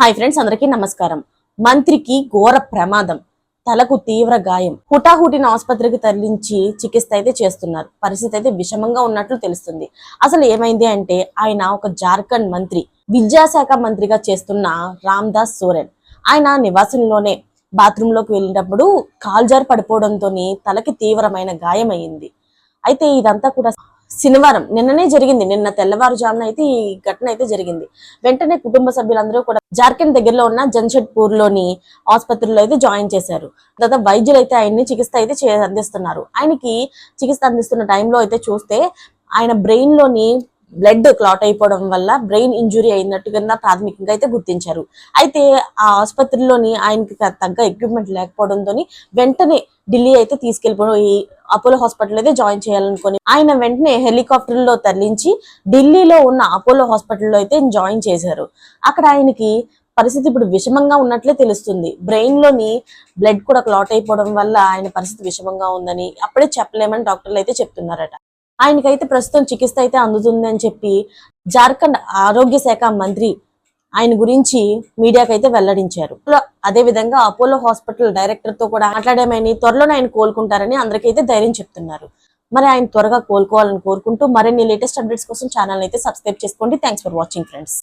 Hi friends అందరికీ నమస్కారం. మంత్రికి ఘోర ప్రమాదం. తలకు తీవ్ర గాయం. హుటాహుటిన ఆసుపత్రికి తరలించి చికిత్స అయితే చేస్తున్నారు. పరిస్థితి అయితే విషమంగా ఉన్నట్లు తెలుస్తుంది. అసలు ఏమైంది అంటే ఆయన ఒక జార్ఖండ్ మంత్రి విద్యాశాఖ మంత్రిగా చేస్తున్న రామ్దాస్ సోరెన్. ఆయన నివాసంలోనే బాత్రూమ్లోకి వెళ్ళినప్పుడు కాల్జార్ పడిపోవడంతో తలకి తీవ్రమైన గాయం అయింది అయితే ఇదంతా కూడా శనివారం నిన్ననే జరిగింది. నిన్న తెల్లవారుజామున అయితే ఈ ఘటన అయితే జరిగింది. వెంటనే కుటుంబ సభ్యులందరూ కూడా జార్ఖండ్ దగ్గరలో ఉన్న జంషెడ్పూర్లోని ఆసుపత్రిలో అయితే జాయిన్ చేశారు. తర్వాత వైద్యులు అయితే ఆయన్ని చికిత్స అయితే చే అందిస్తున్నారు. ఆయనకి చికిత్స అందిస్తున్న టైంలో అయితే చూస్తే ఆయన బ్రెయిన్లోని బ్లడ్ క్లాట్ అయిపోవడం వల్ల బ్రెయిన్ ఇంజురీ అయినట్టుగా ప్రాథమికంగా అయితే గుర్తించారు. అయితే ఆ ఆసుపత్రిలోని ఆయనకి తగ్గ ఎక్విప్మెంట్ లేకపోవడంతో వెంటనే ఢిల్లీ అయితే తీసుకెళ్ళిపోయి అపోలో హాస్పిటల్ అయితే జాయిన్ చేయాలనుకుని ఆయన వెంటనే హెలికాప్టర్లో తరలించి ఢిల్లీలో ఉన్న అపోలో హాస్పిటల్లో అయితే జాయిన్ చేశారు. అక్కడ ఆయనకి పరిస్థితి ఇప్పుడు విషమంగా ఉన్నట్లే తెలుస్తుంది. బ్రెయిన్లోని బ్లడ్ కూడా క్లాట్ అయిపోవడం వల్ల ఆయన పరిస్థితి విషమంగా ఉందని అప్పుడే చెప్పలేమని డాక్టర్లు అయితే చెప్తున్నారట. ఆయనకైతే ప్రస్తుతం చికిత్స అయితే అందుతుంది అని చెప్పి జార్ఖండ్ ఆరోగ్య శాఖ మంత్రి ఆయన గురించి మీడియాకి అయితే వెల్లడించారు అదే విధంగా అపోలో హాస్పిటల్ డైరెక్టర్తో కూడా మాట్లాడేమని త్వరలోనే ఆయన కోలుకుంటారని అందరికైతే ధైర్యం చెప్తున్నారు. మరి ఆయన త్వరగా కోలుకోవాలని కోరుకుంటూ మరిన్ని లేటెస్ట్ అప్డేట్స్ కోసం ఛానల్ అయితే సబ్స్క్రైబ్ చేసుకోండి. Thanks for watching friends